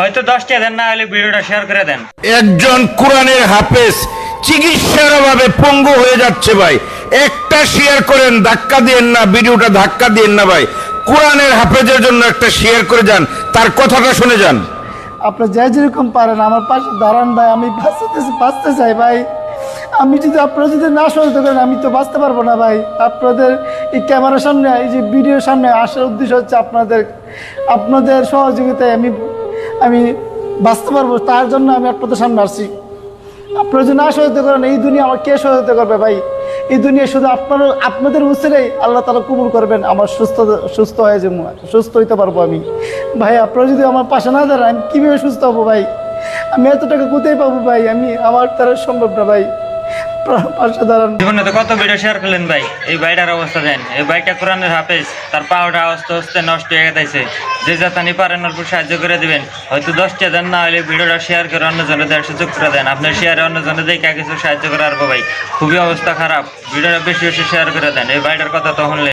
হয়তো দশটা দেন না হলে ভিডিওটা শেয়ার করে দেন। একজন কোরআনের হাফেজ চিকিৎসার অভাবে পঙ্গু হয়ে যাচ্ছে ভাই। একটা শেয়ার করেন ধাক্কা দিয়েন না ভিডিওটা ধাক্কা দিয়েন না ভাই। কোরআনের হাফেজের জন্য একটা শেয়ার করে যান তার কথাটা শুনে যান। আপনি যে যেরকম পারেন আমার পাশে দাঁড়ান ভাই আমি বাঁচতে বাঁচতে চাই ভাই। আমি যদি আপনারা যদি না সহযোগিতা করেন আমি তো বাঁচতে পারব না ভাই। আপনাদের এই ক্যামেরার সামনে এই যে ভিডিওর সামনে আসার উদ্দেশ্য হচ্ছে আপনাদের আপনাদের সহযোগিতায় আমি আমি বাঁচতে পারব, তার জন্য আমি আপনাদের সামনে আসছি। আপনারা যদি না সহযোগিতা করেন, এই দুনিয়া আমার কে সহযোগিতা করবে ভাই? এই দুনিয়া শুধু আপনার, আপনাদের উচিরেই আল্লাহ তালা কবুল করবেন, আমার সুস্থ সুস্থ হয়ে যাব, সুস্থ হইতে পারব আমি। ভাই, আপনারা যদি আমার পাশে না দাঁড়ান, আমি কীভাবে সুস্থ হব ভাই? আমি এত টাকা কোথায় পাবো ভাই? আমি, আমার দ্বারা সম্ভব না ভাই। হয়ে সাহায্য করে দিবেন। হয়তো দশটা দেন, না হলে শেয়ার করে অন্য করে দেন। আপনার শেয়ারে অন্য কিছু সাহায্য করে ভাই। খুবই অবস্থা খারাপ। ভিডিওটা বেশি বেশি শেয়ার করে দেন। এই বাইটার কথা তো শুনলে